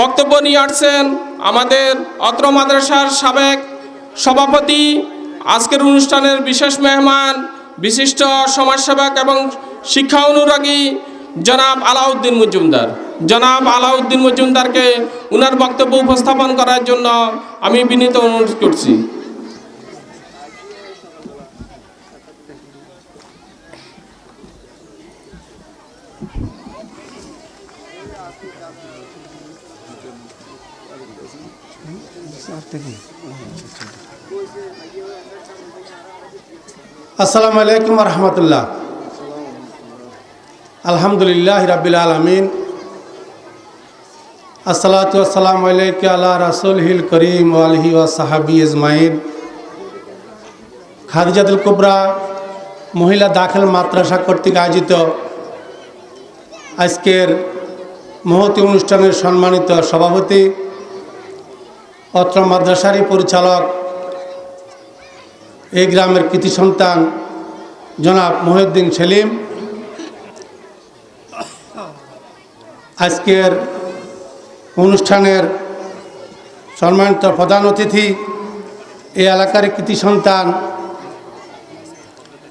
বক্তব্য নিয়ে আসছেন আমাদের অত্র মাদ্রাসার সাবেক সভাপতি, আজকের অনুষ্ঠানের বিশেষ মেহমান, বিশিষ্ট সমাজসেবক এবং শিক্ষা অনুরাগী জনাব আলাউদ্দিন মজুমদার। জনাব আলাউদ্দিন মজুমদারকে উনার বক্তব্য উপস্থাপন করার জন্য আমি বিনীত অনুরোধ করছি। আসসালামু আলাইকুম রহমতুল্লাহ। আলহামদুলিল্লাহ রাবিল আলমিন। আসসালাতু আসসালাম আলাইকা আল্লাহ রাসুল হিল করিম আলহি ওয়া সাহাবি ইজমাইন খাদিজাতুল কুবরা মহিলা দাখিল মাদ্রাসা কর্তৃক আয়োজিত আজকের মহতি অনুষ্ঠানের সম্মানিত সভাপতি, অত্র মাদ্রাসারই পরিচালক, এই গ্রামের কৃতি সন্তান জনাব মহিউদ্দিন সেলিম। আজকের অনুষ্ঠানের সম্মানিত প্রধান অতিথি এই এলাকার কৃতি সন্তান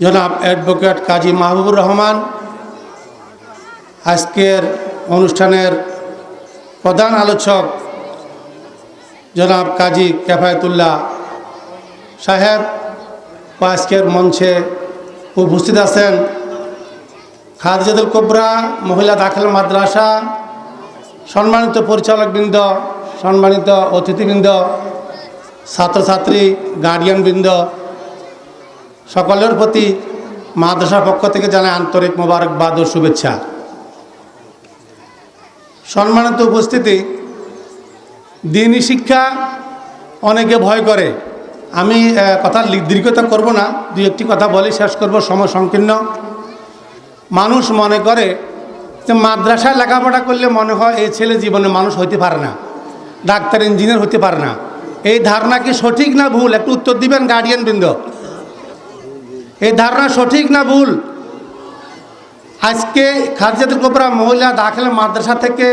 জনাব অ্যাডভোকেট কাজী মাহবুবুর রহমান। আজকের অনুষ্ঠানের প্রধান আলোচক জনাব কাজী কেফায়তুল্লাহ সাহেব ও আজকের মঞ্চে উপস্থিত আছেন খাদিজাদুল কোবরা, মহিলা দাখিল মাদ্রাসা, সম্মানিত পরিচালকবৃন্দ, সম্মানিত অতিথিবৃন্দ, ছাত্রছাত্রী, গার্ডিয়ানবৃন্দ, সকলের প্রতি মাদ্রাসার পক্ষ থেকে জানায় আন্তরিক মোবারকবাদ ও শুভেচ্ছা। সম্মানিত উপস্থিতি, দিনই শিক্ষা অনেকে ভয় করে। আমি কথা দীর্ঘতা করব না দুই একটি কথা বলে, শেষ করব, সময় সংকীর্ণ। মানুষ মনে করে যে মাদ্রাসায় লেখাপড়া করলে মনে হয় এই ছেলে জীবনে মানুষ হইতে পারে না, ডাক্তার, ইঞ্জিনিয়ার হতে পারে না। এই ধারণা কি সঠিক না ভুল? একটু উত্তর দিবেন গার্ডিয়ান বৃন্দ। এই ধারণা সঠিক না ভুল? আজকে খাদিজাতুল কোবরা মহিলা দাখিল মাদ্রাসা থেকে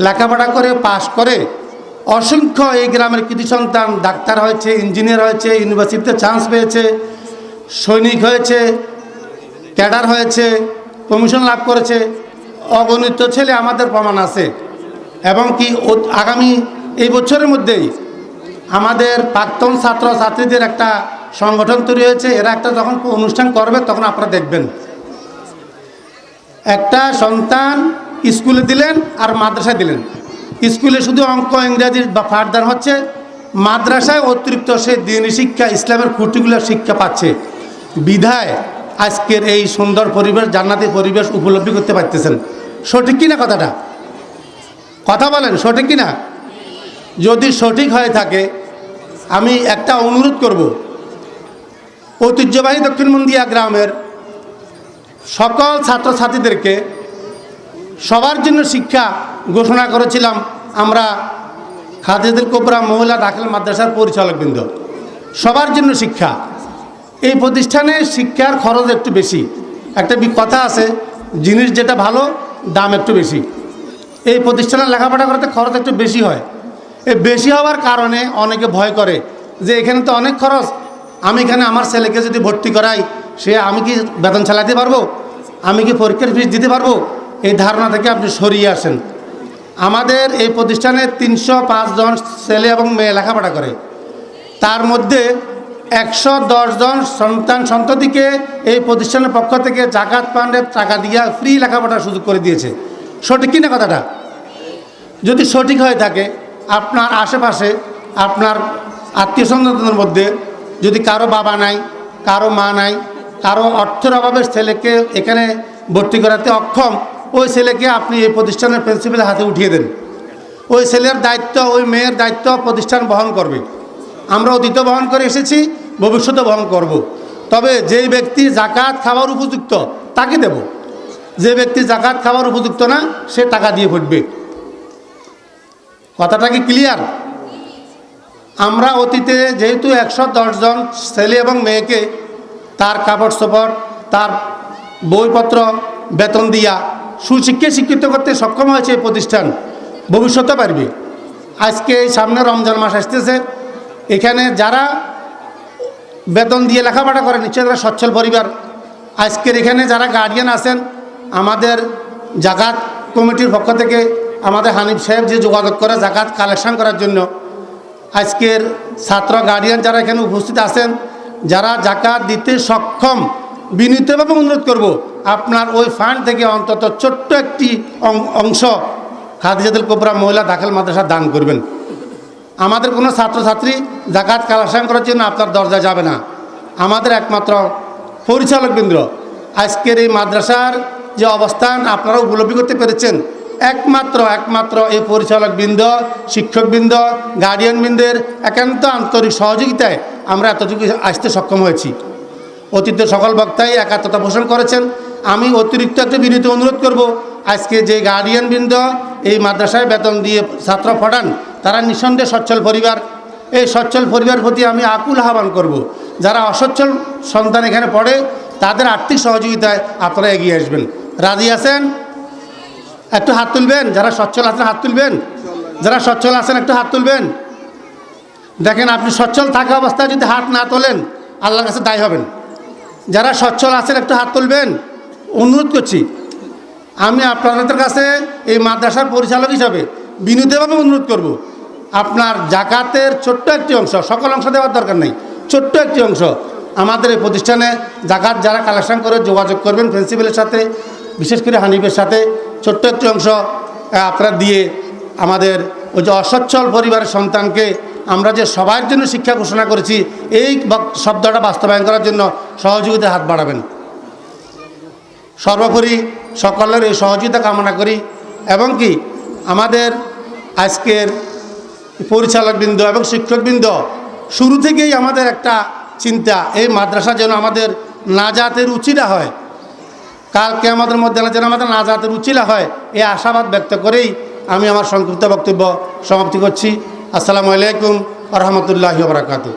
লেখাপড়া করে পাশ করে অসংখ্য এই গ্রামের কৃতি সন্তান, ডাক্তার হয়েছে, ইঞ্জিনিয়ার হয়েছে, ইউনিভার্সিটিতে চান্স পেয়েছে, সৈনিক হয়েছে, ক্যাডার হয়েছে কমিশন লাভ করেছে। অগণিত ছেলে আমাদের প্রমাণ আছে। এবং কি আগামী এই বছরের মধ্যেই আমাদের প্রাক্তন ছাত্র ছাত্রীদের একটা সংগঠন তৈরি হয়েছে। এরা একটা যখন অনুষ্ঠান করবে তখন আপনারা দেখবেন। একটা সন্তান স্কুলে দিলেন আর মাদ্রাসায় দিলেন। স্কুলে শুধু অঙ্ক ইংরাজির বা পাঠদান হচ্ছে, মাদ্রাসায় অতিরিক্ত সে দিনী শিক্ষা, ইসলামের খুঁটিগুলো শিক্ষা পাচ্ছে। বিধায় আজকের এই সুন্দর পরিবেশ, জান্নাতি পরিবেশ উপলব্ধি করতে পারতেছেন। সঠিক কিনা কথাটা? কথা বলেন, সঠিক কিনা? যদি সঠিক হয়ে থাকে, আমি একটা অনুরোধ করব। ঐতিহ্যবাহী দক্ষিণমন্দিয়া গ্রামের সকল ছাত্রছাত্রীদেরকে সবার জন্য শিক্ষা ঘোষণা করেছিলাম আমরা খাদিজুল কোপরা মহিলা দাখিল মাদ্রাসার পরিচালকবৃন্দ। সবার জন্য শিক্ষা। এই প্রতিষ্ঠানে শিক্ষার খরচ একটু বেশি। একটা কথা আছে, জিনিস যেটা ভালো, দাম একটু বেশি। এই প্রতিষ্ঠানে লেখাপড়া করতে খরচ একটু বেশি হয়। এই বেশি হওয়ার কারণে অনেকে ভয় করে যে এখানে তো অনেক খরচ। আমি এখানে আমার ছেলেকে যদি ভর্তি করাই সে আমি কি বেতন চালাতে পারব? আমি কি পরীক্ষার ফিস দিতে পারব? এই ধারণা থেকে আপনি সরিয়ে আসেন। আমাদের এই প্রতিষ্ঠানে তিনশো জন ছেলে এবং মেয়ে লেখাপড়া করে। তার মধ্যে একশো জন সন্তান সন্ততিকে এই প্রতিষ্ঠানের পক্ষ থেকে জাকাত পান্ডে টাকা দিয়ে ফ্রি লেখাপড়ার সুযোগ করে দিয়েছে। সঠিক কিনা কথাটা? যদি সঠিক হয়ে থাকে, আপনার আশেপাশে, আপনার আত্মীয় স্বজনদের মধ্যে যদি কারও বাবা নাই, কারও মা নাই কারও অর্থের অভাবে ছেলেকে এখানে ভর্তি করাতে অক্ষম, ওই ছেলেকে আপনি এই প্রতিষ্ঠানের প্রিন্সিপালের হাতে উঠিয়ে দেন। ওই ছেলের দায়িত্ব, ওই মেয়ের দায়িত্ব প্রতিষ্ঠান বহন করবে। আমরা অতীত বহন করে এসেছি ভবিষ্যতে বহন করব। তবে যেই ব্যক্তি জাকাত খাওয়ার উপযুক্ত, তাকে দেব। যে ব্যক্তি জাকাত খাওয়ার উপযুক্ত না, সে টাকা দিয়ে ভরবে কথাটা কি ক্লিয়ার আমরা অতীতে যেহেতু একশো জন ছেলে এবং মেয়েকে তার কাপড় চোপড়, তার বইপত্র, বেতন দিয়া সুশিক্ষায় শিক্ষিত করতে সক্ষম হয়েছে এই প্রতিষ্ঠান। ভবিষ্যতে পারবে। আজকে এই সামনে রমজান মাস আসতেছে। এখানে যারা বেতন দিয়ে লেখাপড়া করে নিশ্চয় তারা সচ্ছল পরিবার। আজকের এখানে যারা গার্ডিয়ান আছেন, আমাদের জাকাত কমিটির পক্ষ থেকে আমাদের হানিফ সাহেব যে যোগাযোগ করে জাকাত কালেকশন করার জন্য, আজকের ছাত্র গার্ডিয়ান যারা এখানে উপস্থিত আছেন যারা জাকাত দিতে সক্ষম, বিনীতভাবে অনুরোধ করব, আপনার ওই ফান্ড থেকে অন্তত ছোট্ট একটি অংশ খাদিজাতুল কোবরা মহিলা দাখিল মাদ্রাসা দান করবেন। আমাদের কোনো ছাত্রছাত্রী জাকাত কালেকশন করার জন্য আপনার দরজায় যাবে না। আমাদের একমাত্র পরিচালকবৃন্দ, আজকের এই মাদ্রাসার যে অবস্থান আপনারা উপলব্ধি করতে পেরেছেন একমাত্র একমাত্র এই পরিচালকবৃন্দ, শিক্ষকবৃন্দ গার্ডিয়ানবৃন্দের একান্ত আন্তরিক সহযোগিতায় আমরা এতটুকু আসতে সক্ষম হয়েছি। অতীতের সকল বক্তাই একাত্মতা পোষণ করেছেন। আমি অতিরিক্ত একটা বিনীত অনুরোধ করব, আজকে যে গার্ডিয়ানবৃন্দ এই মাদ্রাসায় বেতন দিয়ে ছাত্র পড়ান, তারা নিঃসন্দেহে সচ্ছল পরিবার। এই সচ্ছল পরিবার প্রতি আমি আকুল আহ্বান করব। যারা অসচ্ছল সন্তান এখানে পড়ে, তাদের আর্থিক সহযোগিতায় আপনারা এগিয়ে আসবেন। রাজি আছেন? একটু হাত তুলবেন, যারা সচ্ছল আছেন হাত তুলবেন। যারা সচ্ছল আছেন একটু হাত তুলবেন। দেখেন, আপনি সচ্ছল থাকা অবস্থায় যদি হাত না তোলেন, আল্লাহর কাছে দায়ী হবেন। যারা সচ্ছল আছেন একটু হাত তুলবেন। অনুরোধ করছি, আমি আপনাদের কাছে এই মাদ্রাসার পরিচালক হিসাবে বিনীতভাবে অনুরোধ করব। আপনার জাকাতের ছোট্ট একটি অংশ, সকল অংশ দেওয়ার দরকার নেই, ছোট্ট একটি অংশ আমাদের এই প্রতিষ্ঠানে জাকাত যারা কালেকশন করে যোগাযোগ করবেন প্রিন্সিপালের সাথে, বিশেষ করে হানিফের সাথে ছোট্ট একটি অংশ আপনারা দিয়ে আমাদের ওই যে অসচ্ছল পরিবারের সন্তানকে আমরা যে সবার জন্য শিক্ষা ঘোষণা করেছি, এই শব্দটা বাস্তবায়ন করার জন্য সহযোগিতা হাত বাড়াবেন। সর্বোপরি সকলের এই সহযোগিতা কামনা করি এবং কি আমাদের আজকের পরিচালকবৃন্দ এবং শিক্ষকবৃন্দ, শুরু থেকেই আমাদের একটা চিন্তা, এই মাদ্রাসা যেন আমাদের না নাজাতের উচিরা হয়। কালকে আমাদের মধ্যে যেন আমাদের নাজাতের উচিলা হয় এই আশাবাদ ব্যক্ত করেই আমি আমার সংক্ষিপ্ত বক্তব্য সমাপ্তি করছি। আসসালামু আলাইকুম রহমতুল্লাহ বারাকাতু